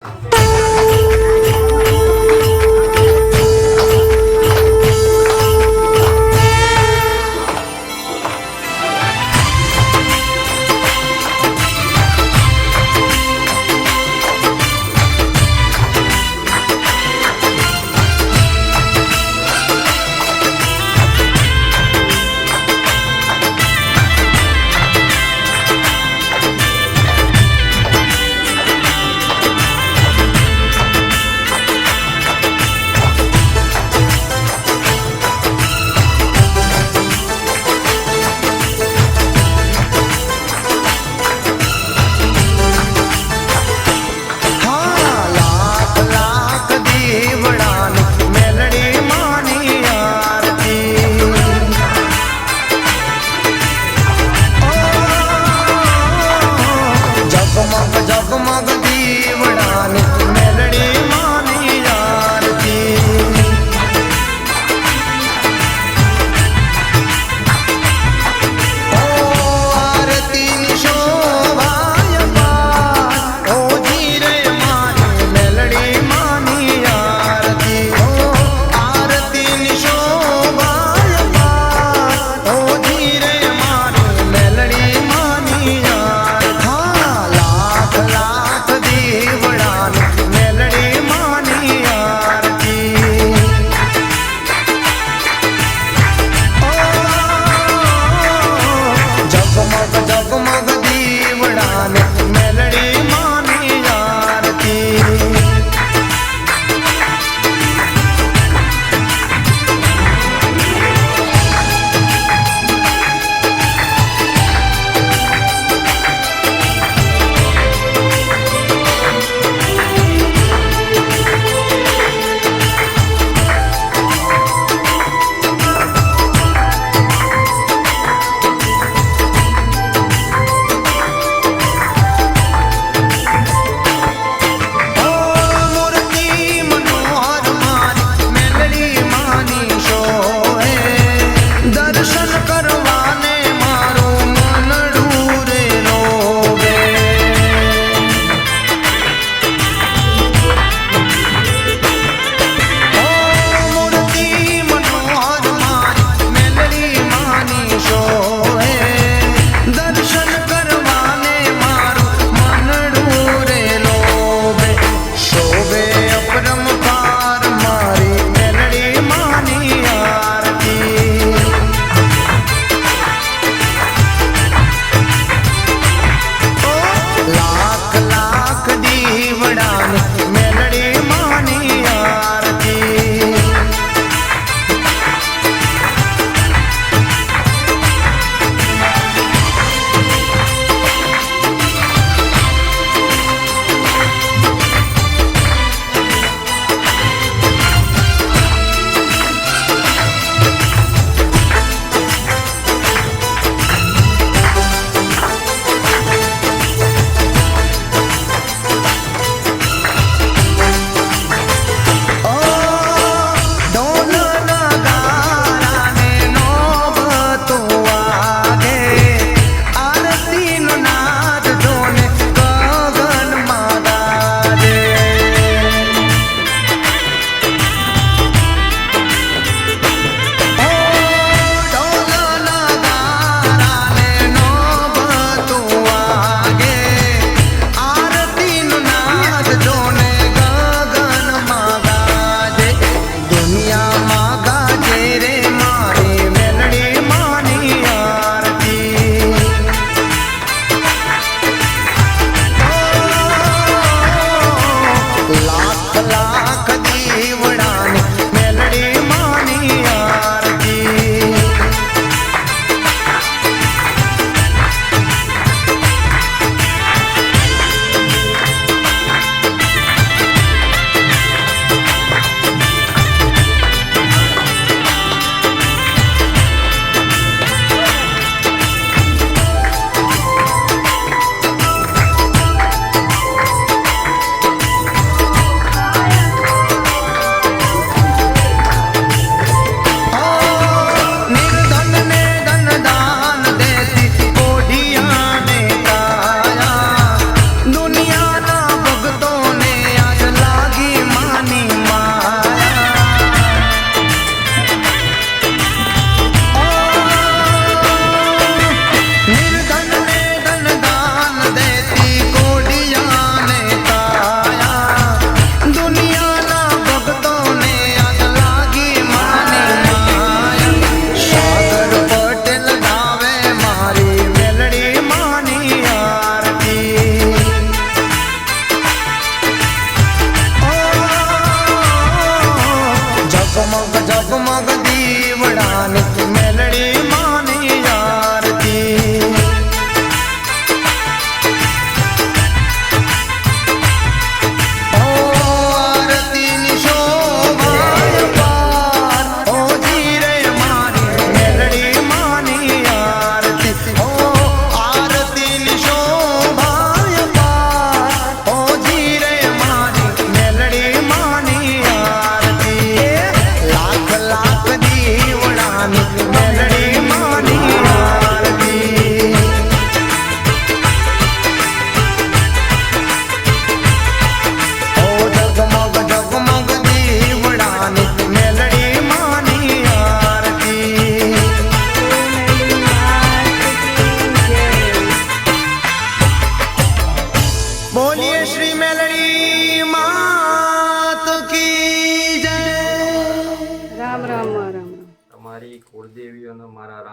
Bye.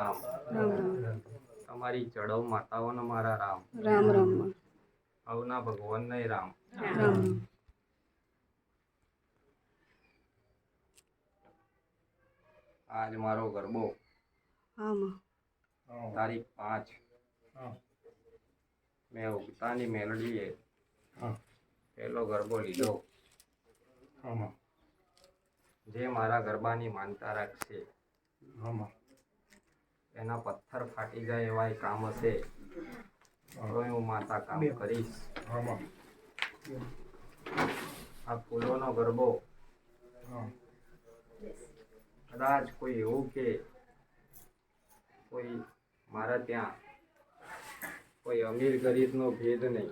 તમારી રામ. તમારી ચડવ માતાઓના મારા રામ. રામ રામ. અવના ભગવાનને રામ. રામ. રામ આજ મારો ગરબો. તારીખ પાંચ. મેં ઉગતાની મેલડીએ પહેલો ગરબો લીધો. જે મારા ગરબાની માનતા રાખશે. એના પથ્થર ફાટી જાય એવા કામ હશે. હવે હું માતા કામ કરીશ. આ ફૂલોનો ગરબો. કદાચ કોઈ એવું કે કોઈ મારા ત્યાં કોઈ અમીર ગરીબનો ભેદ નહીં.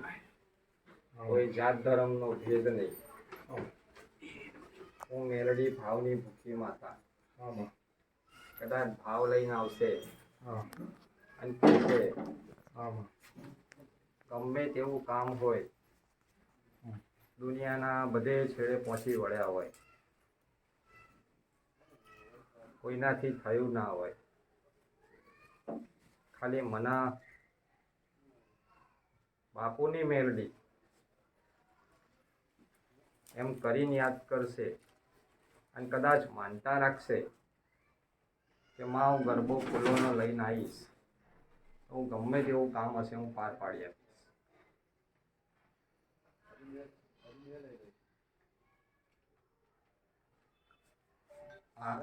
કોઈ જાત ધર્મનો ભેદ નહીં. હું. મેરડી ભાવની ભૂખી માતા. કદાચ ભાવ લઈને આવશે અને કહેશે ગમે તેવું કામ હોય દુનિયાના બધે છેડે પહોંચી વળ્યા હોય કોઈનાથી થયું ના હોય ખાલી મના બાપુની મેલડી એમ કરીને યાદ કરશે અને કદાચ માનતા રાખશે કે માં હું ગરબો ફૂલોનો લઈને આવીશ. તો હું ગમે તેવું કામ હશે હું પાર પાડી આપીશ. આ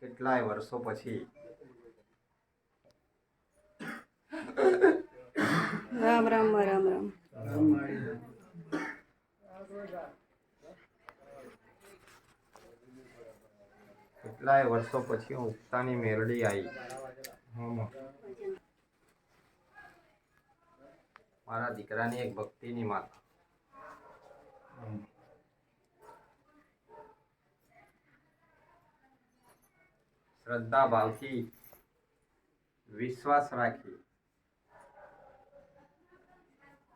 કેટલાય વર્ષો પછી. રામ રામ રામ. રામ રામ. કેટલાય વર્ષો પછી હું ઉગતાની મેરડી આવી મારા દીકરાની એક ભક્તિની માતા. શ્રદ્ધા ભાવથી વિશ્વાસ રાખી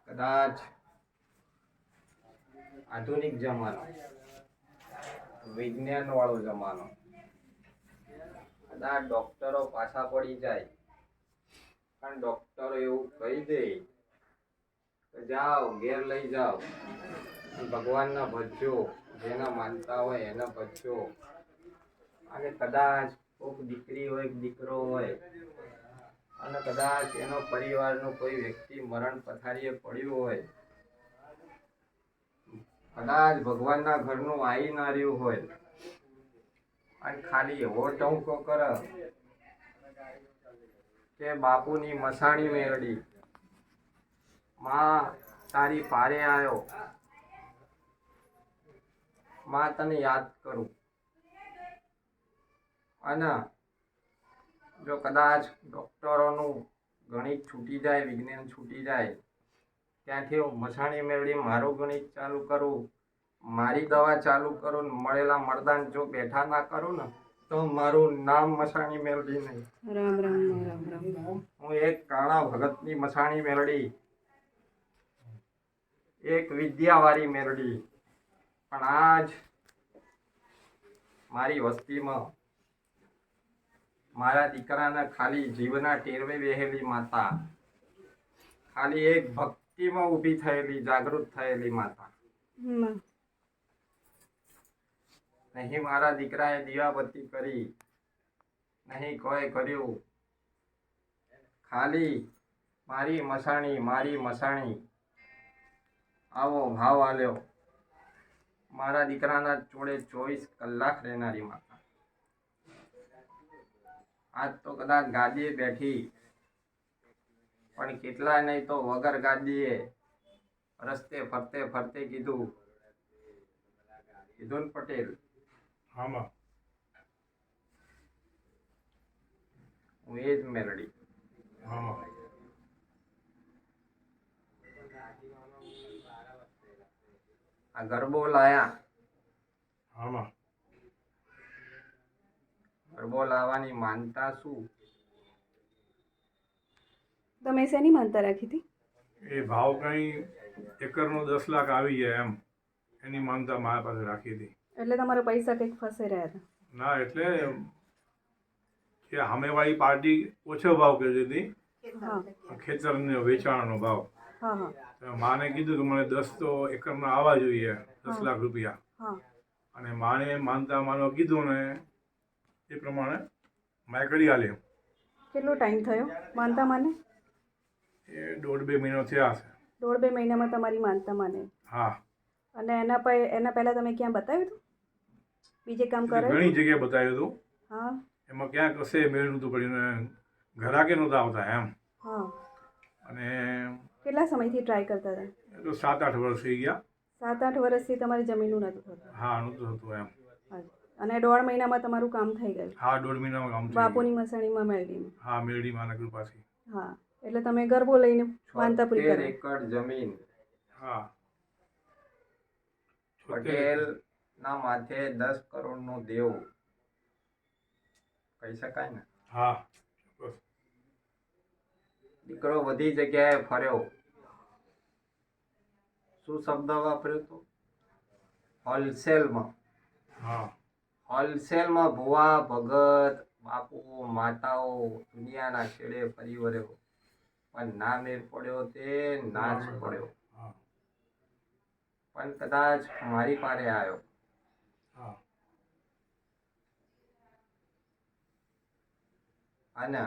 કદાચ આધુનિક જમાનો વિજ્ઞાન વાળો જમાનો કદાચ ડોક્ટરો પાછા પડી જાય. પણ ડોક્ટરો એવું કહી દે જાઓ, ઘેર લઈ જાઓ. ભગવાનના ભજ્જો, જેના માનતા હોય એના ભજજો. અને કદાચ કોઈક દીકરી હોય દીકરો હોય, અને કદાચ એનો પરિવારનો કોઈ વ્યક્તિ મરણ પથારીએ પડ્યું હોય. કદાચ ભગવાનના ઘરનું આવી ના રહ્યું હોય. અને ખાલી એવો ટંકો કર કે બાપુની મસાણી મેળડી માં, તારી પારે આવ્યો માં, તને યાદ કરું. અને જો કદાચ ડોક્ટરોનું ગણિત છૂટી જાય, વિજ્ઞાન છૂટી જાય, ત્યાંથી હું મસાણી મેળવી, મારું ગણિત ચાલુ કરું. મારી દવા ચાલુ કરું ને મળેલા મરદાન જો બેઠા ના કરું ને તો મારું નામ મસાણી મેળવી નહીં. રામ રામ રામ રામ હું એક કાણા ભગતની મસાણી મેળડી એક વિદ્યાવાળી મેળડી પણ આજ મારી વસ્તીમાં મારા દીકરાને ખાલી જીવના ટેરવે બેહેલી માતા. ખાલી એક ભક્તિમાં ઊભી થયેલી જાગૃત થયેલી માતા. નહીં, મારા દીકરાએ દીવાબત્તી કરી. નહીં, કોઈ કર્યું. ખાલી મારી મસાણી મારી મસાણી. આવો ભાવ આલ્યો. મારા દીકરાના જોડે ચોવીસ કલાક રહેનારી માતા. આજ તો કદાચ ગાદીએ બેઠી. પણ કેટલાય નહીં તો વગર ગાદીએ રસ્તે ફરતે ફરતે કીધું. કીધું પટેલ. આમાં હું એ જ મેલડી આમાં આ ગરબો લાયા આમાં ગરબો લાવવાની માનતા શું તમે શેની માનતા રાખી હતી? એ ભાવ કંઈ એકરનો દસ લાખ આવી જાય એમ. એની માનતા મારા પાસે રાખી હતી. એટલે તમારા પૈસા કંઈક ફસાઈ રહ્યા હતા? ના એટલે કે સામેવાળી પાર્ટી ઓછો ભાવ કહેતી હતી ખેતરનો વેચાણનો ભાવ. માને કીધું કે મને દસ તો એકરમાં આવવા જોઈએ દસ લાખ રૂપિયા. અને માને માનતા માનો કીધું ને એ પ્રમાણે મેં કરી આલ્યું. કેટલો ટાઈમ થયો માનતા માને? એ દોઢ બે મહિનો થયા છે દોઢ બે મહિનામાં તમારી માનતા માને. હા. અને એના પર એના પહેલાં તમે ક્યાં બતાવ્યું હતું? બીજે કામ કરે ઘણી જગ્યાએ બતાવ્યું હતું. હા. એમાં ક્યાં કશે મેળ નહોતું પડ્યું ઘરાકે નહોતા આવતા એમ. હા. અને કેટલા સમયથી ટ્રાય કરતા હતા? તો સાત આઠ વર્ષ થઈ ગયા. સાત આઠ વર્ષથી તમારી જમીનનું નહોતું થતું. હા નહોતું થતું એમ. અને દોઢ મહિનામાં તમારું કામ થઈ ગયું? હા દોઢ મહિનામાં કામ થઈ ગયું. બાપુની મસાણીમાં મેળવીને? હા મેરડી માના કૃપાથી. હા. એટલે તમે ગરબો લઈને માનતા પૂરી કરો? એકર જમીન. હા. પટેલ ના માથે દસ કરોડનું દેવું. કહી શકાય ને? હા દીકરો બધી જગ્યાએ ફર્યો. શું શબ્દ વાપર્યો તો? હોલસેલમાં. હા. હોલસેલમાં ભુવા ભગત બાપુ માતાઓ દુનિયાના છેડે ફરી વર્યો પણ ના મેર પડ્યો તે ના જ પડ્યો. પણ કદાચ મારી પાસે આવ્યો અને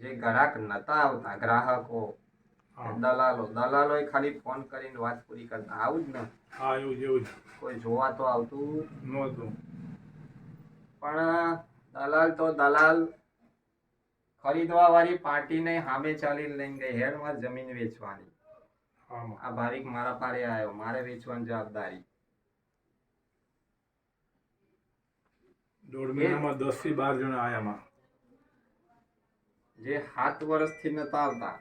જે ગ્રાહક નતા આવતા ગ્રાહકો દલાલો દલાલો ખાલી ફોન કરીને વાત પૂરી કરતા. આવું જ ને? હા એવું એવું કોઈ જોવા તો આવતું? નહોતું. પણ દલાલ તો દલાલ. ખરીદવા વાળી પાર્ટીને સામે ચાલી લઈને ગઈ. હેડમાં જમીન વેચવાની. આ ભાવિક મારા પારે આવ્યો મારે વેચવાની જવાબદારી. દોઢ મહિનામાં દસથી બાર જણા આયામાં જે સાત વર્ષથી નતા આવતા.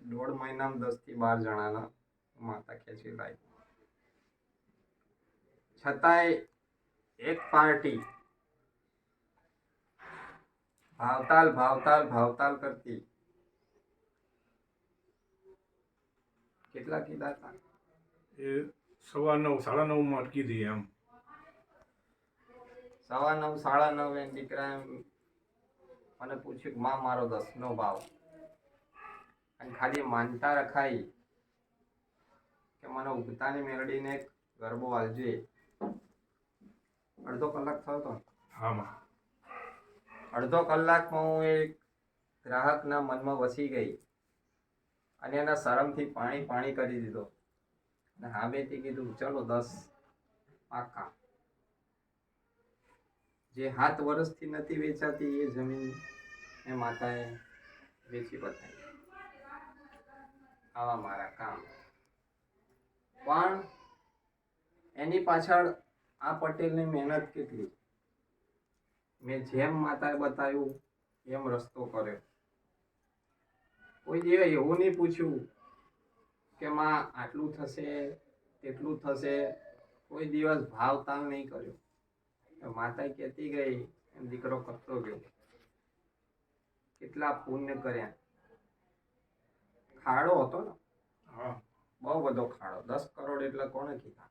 દોઢ મહિનામાં દસથી બાર જણાના માતા ખેંચી લાવી છતાંય એક પાર્ટી ભાવતાલ ભાવતાલ ભાવતાલ કરતી. કેટલા કીધા હતા? એ સવા નવ સાડા નવમાં અટકી હતી એમ. સવા નવ સાડા નવ એમ દીકરા એમ મને પૂછ્યું કે માં મારો દસનો ભાવ. અને ખાલી માનતા રખાઈ કે મને ઉગતાની મેળડીને એક ગરબો આલજે અડધો કલાક થયો તો. હા માં. અડધો કલાકમાં હું એક ગ્રાહકના મનમાં વસી ગઈ. અને એના શરમથી પાણી પાણી કરી દીધો. અને હામેથી કીધું, ચલો દસ પાકા. જે સાત વર્ષથી નથી વેચાતી એ જમીન એ માતાએ વેચી બતાવી આવા મારા કામ. પણ એની પાછળ આ પટેલની મહેનત કેટલી? મેં જેમ માતાએ બતાવ્યું, એમ રસ્તો કર્યો. કોઈ દિવસ એવું નહીં પૂછ્યું કે માં આટલું થશે તેટલું થશે. કોઈ દિવસ ભાવ તાલ નહીં કર્યો. માતા કહેતી ગઈ એમ દીકરો કરતો ગયો. કેટલા પુણ્ય કર્યા. ખાડો હતો ને? હા. બહુ બધો ખાડો. દસ કરોડ એટલે કોણે કીધા?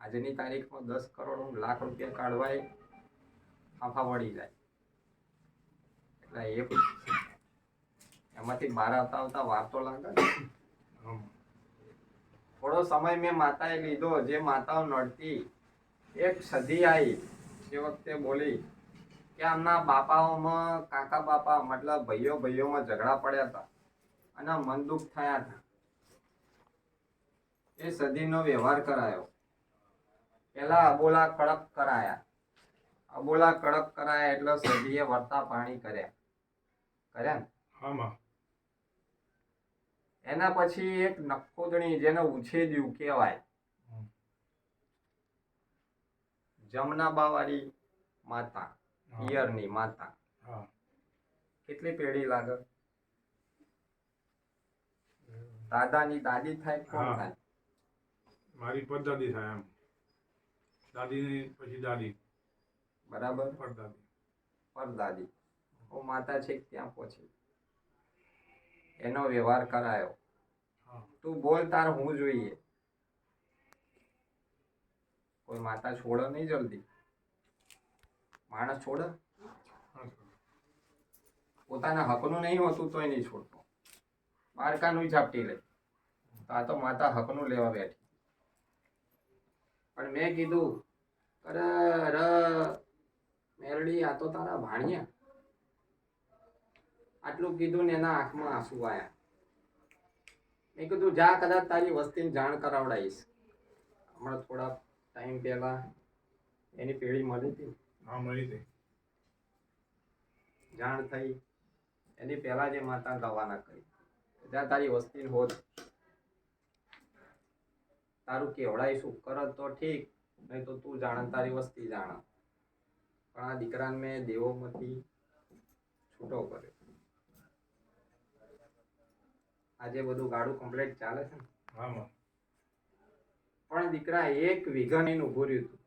આજની તારીખમાં દસ કરોડ લાખ રૂપિયા કાઢવાય ફાફા વળી જાય. એટલે એ એમાંથી બહાર આવતા આવતા વાર તો લાગે. થોડો સમય મેં માતાએ લીધો, જે માતાઓ નડતી, એક સદી આવી તે વખતે બોલી કે આમના બાપાઓમાં, કાકા બાપા, મતલબ ભાઈઓ ભાઈઓમાં ઝઘડા પડ્યા હતા અને મન દુઃખ થયા હતા. એ સદીનો વ્યવહાર કરાયો. પહેલા અબોલા કડક કરાયા. અબોલા કડક કરાયા એટલે સદીએ વર્તા પાણી કર્યા. કર્યા ને? હા એના પછી એક નખોદણી જેને ઉછેદ્યું કહેવાય. હમ. જમનાબા માતા. પિયરની માતા. કેટલી પેઢી લાગે? દાદાની દાદી થાય કોણ થાય? મારી પરદાદી થાય એમ. દાદીની પછી દાદી. બરાબર? પરદાદી. પરદાદી. હું માતા છે ત્યાં પહોંચી? એનો વ્યવહાર કરાયો. તું બોલ તાર હું જોઈએ? કોઈ માતા છોડો નહીં જલ્દી? માણસ છોડે? પોતાના હકનું નહીં હોતું તોય નહીં છોડતો. બારકાનું ઝાપટી લે. તો આ તો માતા હકનું લેવા બેઠી. પણ મેં કીધું અરે અરે મેરડી આ તો તારા ભાણિયા. આટલું કીધું ને એના આંખમાં આંસુ આવ્યા મેં કીધું જા કદાચ તારી વસ્તીને જાણ કરાવડાવીશ હમણાં થોડા ટાઈમ પહેલા એની પેઢી મળી હતી. હા મળી હતી. જાણ થઈ. એની પહેલા જે માતા રવાના કરી. જ્યાં તારી વસ્તી હોત. તારું કેવડાઈશું કરત તો ઠીક નહીં તો તું જાણ તારી વસ્તી જાણ. પણ આ દીકરાને મેં દેવોમાંથી છૂટો કર્યો. આજે બધું ગાડું કમ્પ્લીટ ચાલે છે ને? પણ દીકરા એક વિઘન એનું ઉભું રહ્યું હતું.